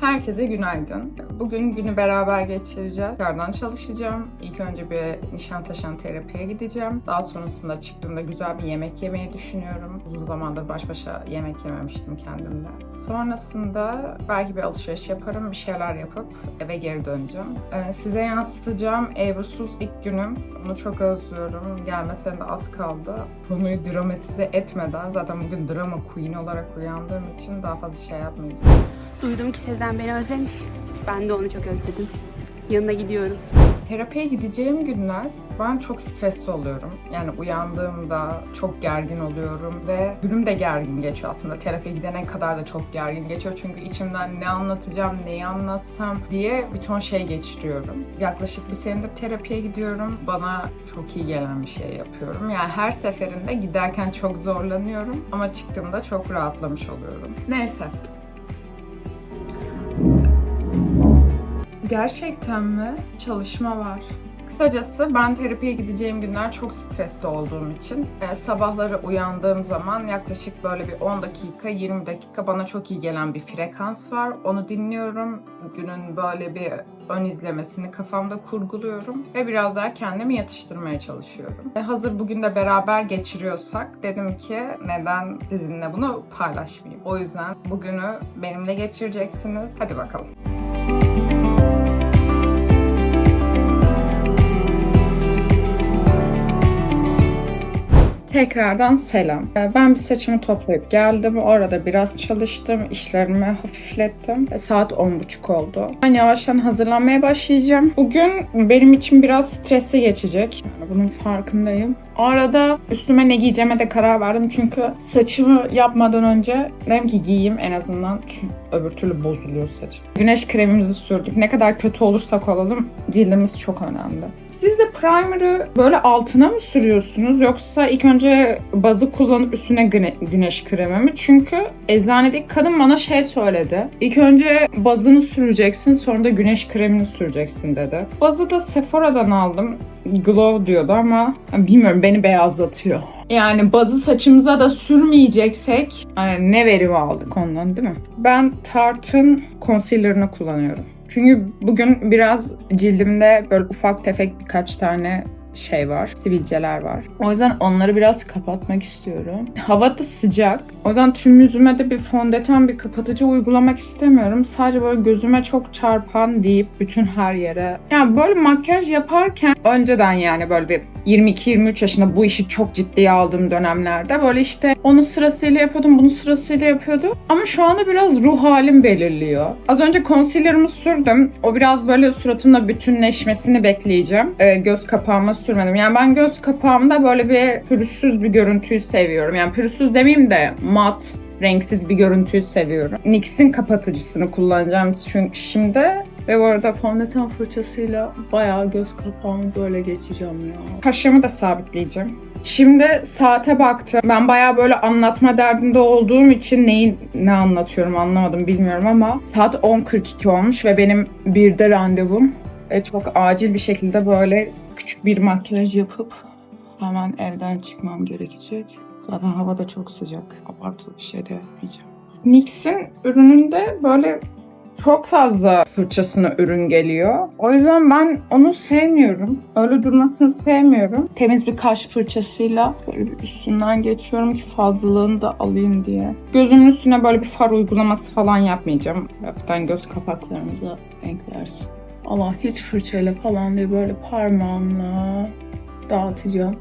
Herkese günaydın. Bugün günü beraber geçireceğiz. Tekrardan çalışacağım. İlk önce bir Nişantaşı'nın terapiye gideceğim. Daha sonrasında çıktığımda güzel bir yemek yemeyi düşünüyorum. Uzun zamandır baş başa yemek yememiştim kendimle. Sonrasında belki bir alışveriş yaparım, bir şeyler yapıp eve geri döneceğim. Ee, size yansıtacağım Ebru'suz ilk günüm. Onu çok özlüyorum. Gelmesine de az kaldı. Konuyu dramatize etmeden zaten bugün drama queen olarak uyandığım için daha fazla şey yapmayacağım. Duydum ki Sezen beni özlemiş. Ben de onu çok özledim. Yanına gidiyorum. Terapiye gideceğim günler ben çok stresli oluyorum. Yani uyandığımda çok gergin oluyorum ve günüm de gergin geçiyor aslında. Terapiye gidene kadar da çok gergin geçiyor. Çünkü içimden ne anlatacağım, neyi anlatsam diye bir ton şey geçiriyorum. Yaklaşık bir senedir terapiye gidiyorum. Bana çok iyi gelen bir şey yapıyorum. Yani her seferinde giderken çok zorlanıyorum ama çıktığımda çok rahatlamış oluyorum. Neyse, Gerçekten mi? Çalışma var. Kısacası ben terapiye gideceğim günler çok stresli olduğum için e, sabahları uyandığım zaman yaklaşık böyle bir 10 dakika 20 dakika bana çok iyi gelen bir frekans var. Onu dinliyorum. Günün böyle bir ön izlemesini kafamda kurguluyorum ve biraz daha kendimi yatıştırmaya çalışıyorum. E, hazır bugün de beraber geçiriyorsak dedim ki neden sizinle bunu paylaşmayayım. O yüzden bugünü benimle geçireceksiniz. Hadi bakalım. Tekrardan selam. Ee, Ben bir saçımı toplayıp geldim. Orada biraz çalıştım. işlerimi hafiflettim. Saat 10.30 oldu. Ben yavaştan hazırlanmaya başlayacağım. Bugün benim için biraz stresli geçecek. Yani bunun farkındayım. O arada üstüme ne giyeceğime de karar verdim. Çünkü saçımı yapmadan önce dedim ki giyeyim en azından. Çünkü öbür türlü bozuluyor saç. Güneş kremimizi sürdük. Ne kadar kötü olursak olalım cildimiz çok önemli. Siz de primer'ı böyle altına mı sürüyorsunuz yoksa ilk önce bazı kullanıp üstüne güne- güneş kremi mi? Çünkü eczanedeki kadın bana şey söyledi. İlk önce bazını süreceksin sonra da güneş kremini süreceksin dedi. Bazı da Sephora'dan aldım. Glow diyordu ama bilmiyorum beni beyazlatıyor. Yani bazı saçımıza da sürmeyeceksek hani ne verim aldık ondan değil mi? Ben Tarte'ın concealer'ını kullanıyorum. Çünkü bugün biraz cildimde böyle ufak tefek birkaç tane şey var, sivilceler var. O yüzden onları biraz kapatmak istiyorum. Hava da sıcak. O yüzden tüm yüzüme de bir fondöten, bir kapatıcı uygulamak istemiyorum. Sadece böyle gözüme çok çarpan deyip bütün her yere. Yani böyle makyaj yaparken önceden yani böyle bir 22-23 yaşında bu işi çok ciddiye aldığım dönemlerde böyle işte onu sırasıyla yapıyordum, bunu sırasıyla yapıyordum. Ama şu anda biraz ruh halim belirliyor. Az önce concealer'ımı sürdüm. O biraz böyle suratımla bütünleşmesini bekleyeceğim. Ee, göz kapağıma sürmedim. Yani ben göz kapağımda böyle bir pürüzsüz bir görüntüyü seviyorum. Yani pürüzsüz demeyeyim de mat, renksiz bir görüntüyü seviyorum. NYX'in kapatıcısını kullanacağım çünkü şimdi ve bu arada fondöten fırçasıyla bayağı göz kapağımı böyle geçeceğim ya. Kaşlarımı da sabitleyeceğim. Şimdi saate baktım. Ben bayağı böyle anlatma derdinde olduğum için neyi ne anlatıyorum anlamadım bilmiyorum ama saat 10.42 olmuş ve benim bir de randevum. Ve çok acil bir şekilde böyle küçük bir makyaj yapıp hemen evden çıkmam gerekecek. Zaten hava da çok sıcak. Abartılı bir şey de yapmayacağım. NYX'in ürününde böyle çok fazla fırçasına ürün geliyor. O yüzden ben onu sevmiyorum. Öyle durmasını sevmiyorum. Temiz bir kaş fırçasıyla böyle üstünden geçiyorum ki fazlalığını da alayım diye. Gözümün üstüne böyle bir far uygulaması falan yapmayacağım. Hafiften göz kapaklarımıza renk versin. Allah hiç fırçayla falan değil böyle parmağımla dağıtacağım.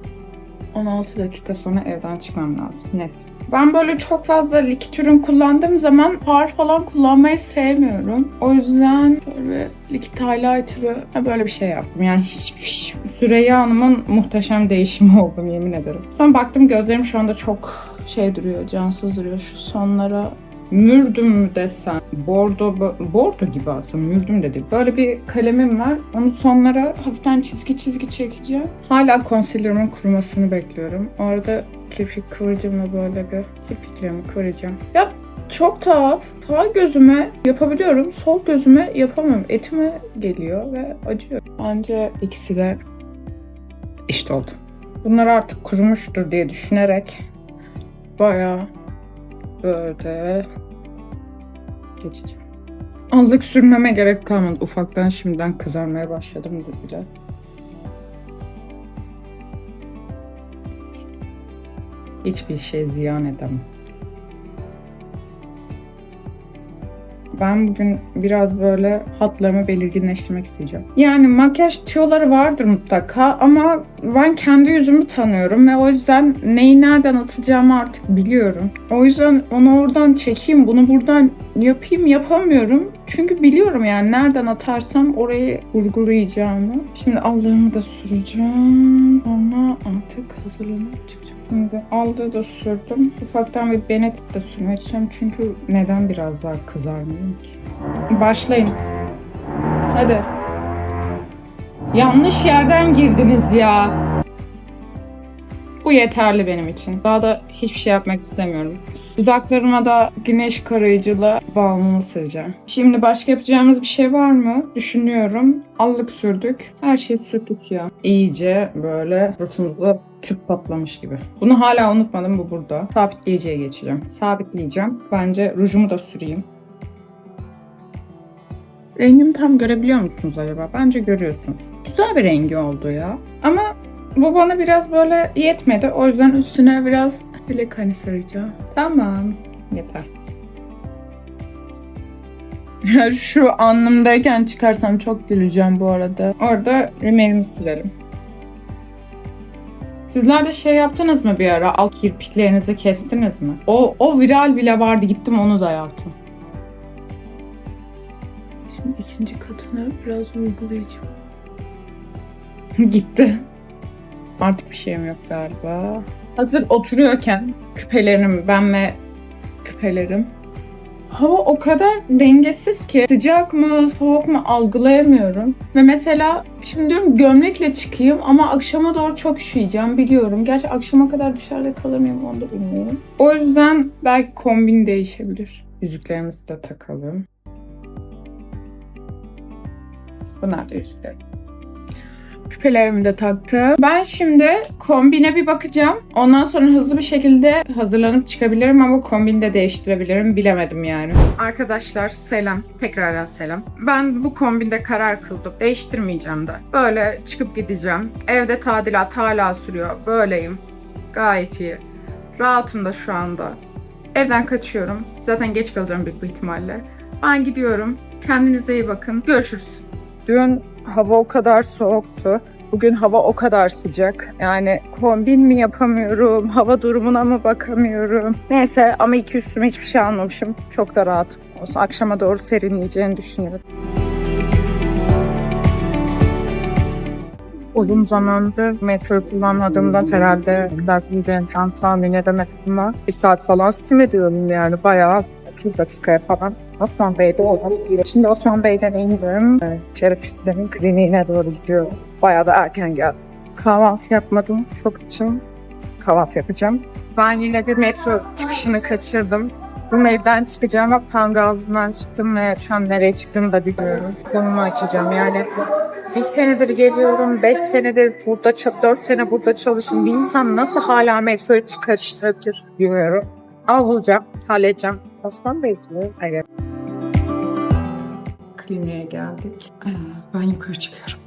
16 dakika sonra evden çıkmam lazım. Neyse. Ben böyle çok fazla likit ürün kullandığım zaman far falan kullanmayı sevmiyorum. O yüzden böyle likit highlighter'ı böyle bir şey yaptım. Yani hiç, hiç Süreyya Hanım'ın muhteşem değişimi oldum yemin ederim. Sonra baktım gözlerim şu anda çok şey duruyor, cansız duruyor. Şu sonlara mürdüm mü desem, bordo, bordo gibi aslında mürdüm de değil. Böyle bir kalemim var. Onu sonlara hafiften çizgi çizgi çekeceğim. Hala concealer'ımın kurumasını bekliyorum. Orada kirpik kıvırcımla böyle bir kirpiklerimi kıvıracağım. Ya çok tuhaf. Sağ gözüme yapabiliyorum. Sol gözüme yapamıyorum. Etime geliyor ve acıyor. Bence ikisi de eşit oldu. Bunlar artık kurumuştur diye düşünerek bayağı böyle geçeceğim. Allık sürmeme gerek kalmadı. Ufaktan şimdiden kızarmaya başladım bile. Hiçbir şey ziyan edemem. Ben bugün biraz böyle hatlarımı belirginleştirmek isteyeceğim. Yani makyaj tüyoları vardır mutlaka ama ben kendi yüzümü tanıyorum ve o yüzden neyi nereden atacağımı artık biliyorum. O yüzden onu oradan çekeyim, bunu buradan yapayım yapamıyorum. Çünkü biliyorum yani nereden atarsam orayı vurgulayacağımı. Şimdi aldığımı da süreceğim. Sonra artık hazırlanıp çıkacağım. Şimdi aldığı da sürdüm. Ufaktan bir Benedict de istiyorum. Çünkü neden biraz daha kızarmayayım ki? Başlayın. Hadi. Yanlış yerden girdiniz ya. Bu yeterli benim için. Daha da hiçbir şey yapmak istemiyorum. Dudaklarıma da güneş koruyucuyla balmımı süreceğim. Şimdi başka yapacağımız bir şey var mı? Düşünüyorum. Allık sürdük. Her şeyi sürdük ya. İyice böyle suratımızda tüp patlamış gibi. Bunu hala unutmadım. Bu burada. Sabitleyiciye geçeceğim. Sabitleyeceğim. Bence rujumu da süreyim. Rengimi tam görebiliyor musunuz acaba? Bence görüyorsunuz. Güzel bir rengi oldu ya. Ama bu bana biraz böyle yetmedi. O yüzden üstüne biraz bilek hani süreceğim. Tamam. Yeter. Ya Şu alnımdayken çıkarsam çok güleceğim bu arada. Orada rimelimi sürelim. Sizler de şey yaptınız mı bir ara? Alt kirpiklerinizi kestiniz mi? O, o viral bile vardı. Gittim onu da yaptım. Şimdi ikinci katına biraz uygulayacağım. Gitti. Artık bir şeyim yok galiba. Hazır oturuyorken küpelerim, ben ve küpelerim. Hava o kadar dengesiz ki sıcak mı soğuk mu algılayamıyorum. Ve mesela şimdi diyorum gömlekle çıkayım ama akşama doğru çok üşüyeceğim biliyorum. Gerçi akşama kadar dışarıda kalır mıyım onu da bilmiyorum. O yüzden belki kombin değişebilir. Yüzüklerimizi de takalım. Bunlar da yüzüklerim. Küpelerimi de taktım. Ben şimdi kombine bir bakacağım. Ondan sonra hızlı bir şekilde hazırlanıp çıkabilirim ama kombini de değiştirebilirim. Bilemedim yani. Arkadaşlar selam. Tekrardan selam. Ben bu kombinde karar kıldım. Değiştirmeyeceğim de. Böyle çıkıp gideceğim. Evde tadilat hala sürüyor. Böyleyim. Gayet iyi. Rahatım da şu anda. Evden kaçıyorum. Zaten geç kalacağım büyük bir ihtimalle. Ben gidiyorum. Kendinize iyi bakın. Görüşürüz. Dün hava o kadar soğuktu. Bugün hava o kadar sıcak. Yani kombin mi yapamıyorum, hava durumuna mı bakamıyorum. Neyse ama iki üstüme hiçbir şey almamışım. Çok da rahat. Olsun. Akşama doğru serinleyeceğini düşünüyorum. Uzun zamandır metro kullanmadığımdan herhalde belki tam tahmin edemedim ama bir saat falan sürmediyorum yani bayağı 30 dakikaya falan Osman Bey'de oldum. Şimdi Osman Bey'den indim. Terapistlerin kliniğine doğru gidiyorum. Bayağı da erken geldim. Kahvaltı yapmadım. Çok açım. Kahvaltı yapacağım. Ben yine bir metro çıkışını kaçırdım. Bu evden çıkacağım ve Pangaltı'dan çıktım ve şu an nereye çıktığımı da bilmiyorum. Konumu açacağım yani. Bir senedir geliyorum, beş senedir burada, dört sene burada çalıştım. Bir insan nasıl hala metroyu karıştırabilir bilmiyorum. Ama bulacağım, halledeceğim. Osman Bey. Evet. Kliniğe geldik. Ben yukarı çıkıyorum.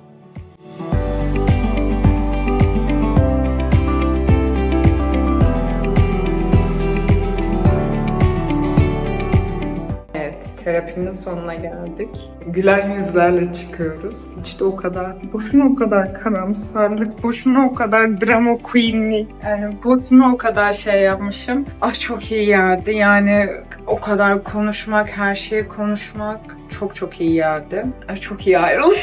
Terapinin sonuna geldik. Gülen yüzlerle çıkıyoruz. İşte o kadar, boşuna o kadar karamsarlık, boşuna o kadar drama queenlik, yani boşuna o kadar şey yapmışım. Ah çok iyi geldi. Yani o kadar konuşmak, her şeyi konuşmak çok çok iyi geldi. Ay, çok iyi ayrıldım.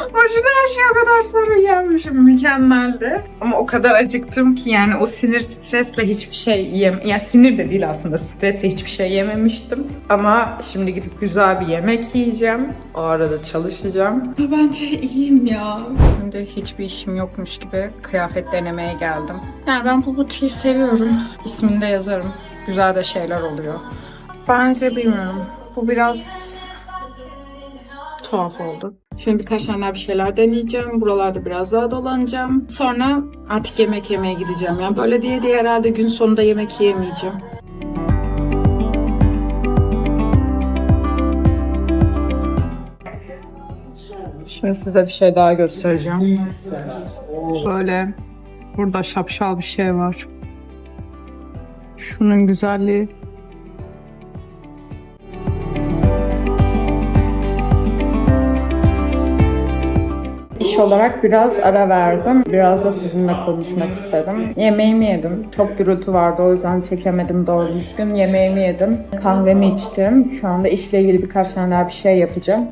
Boşuna her şey o kadar sorun gelmişim. Mükemmeldi. Ama o kadar acıktım ki yani o sinir stresle hiçbir şey yem... Ya sinir de değil aslında. Stresle hiçbir şey yememiştim. Ama şimdi gidip güzel bir yemek yiyeceğim. O arada çalışacağım. Ya bence iyiyim ya. Şimdi hiçbir işim yokmuş gibi kıyafet denemeye geldim. Yani ben bu butiği seviyorum. İsmini de yazarım. Güzel de şeyler oluyor. Bence bilmiyorum. Bu biraz tuhaf oldu. Şimdi birkaç tane bir şeyler deneyeceğim. Buralarda biraz daha dolanacağım. Sonra artık yemek yemeye gideceğim. Yani böyle diye diye herhalde gün sonunda yemek yiyemeyeceğim. Şimdi size bir şey daha göstereceğim. Böyle burada şapşal bir şey var. Şunun güzelliği Olarak biraz ara verdim. Biraz da sizinle konuşmak istedim. Yemeğimi yedim. Çok gürültü vardı o yüzden çekemedim doğru düzgün. Yemeğimi yedim. Kahvemi içtim. Şu anda işle ilgili birkaç tane daha bir şey yapacağım.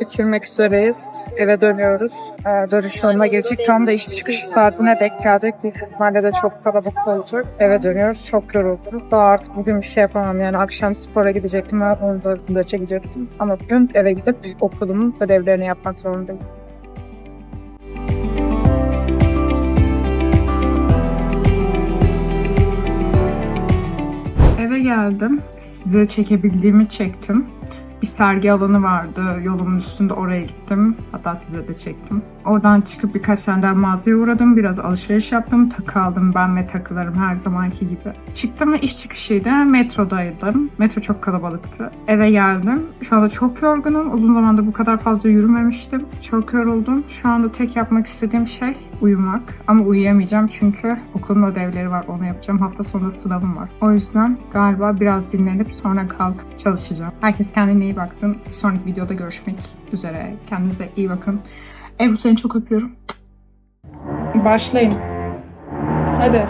Bitirmek üzereyiz. Eve dönüyoruz. Ee, dönüş yoluna gelecek. Tam da iş çıkış saatine denk geldik. Büyük ihtimalle çok kalabalık olacak. Eve dönüyoruz. Çok yoruldum. Daha artık bugün bir şey yapamam. Yani akşam spora gidecektim ve onu da hızlıca çekecektim. Ama bugün eve gidip okulumun ödevlerini yapmak zorundayım. Eve geldim. Size çekebildiğimi çektim. Bir sergi alanı vardı. Yolumun üstünde oraya gittim. Hatta size de çektim. Oradan çıkıp birkaç tane daha mağazaya uğradım. Biraz alışveriş yaptım. Takı aldım ben ve takılarım her zamanki gibi. Çıktım ve iş çıkışıydı. Metrodaydım. Metro çok kalabalıktı. Eve geldim. Şu anda çok yorgunum. Uzun zamandır bu kadar fazla yürümemiştim. Çok yoruldum. Şu anda tek yapmak istediğim şey uyumak. Ama uyuyamayacağım çünkü okulun ödevleri var. Onu yapacağım. Hafta sonu sınavım var. O yüzden galiba biraz dinlenip sonra kalkıp çalışacağım. Herkes kendine iyi baksın. Bir sonraki videoda görüşmek üzere. Kendinize iyi bakın. Ebru seni çok öpüyorum. Başlayın. Hadi.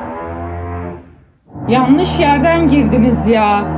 Yanlış yerden girdiniz ya.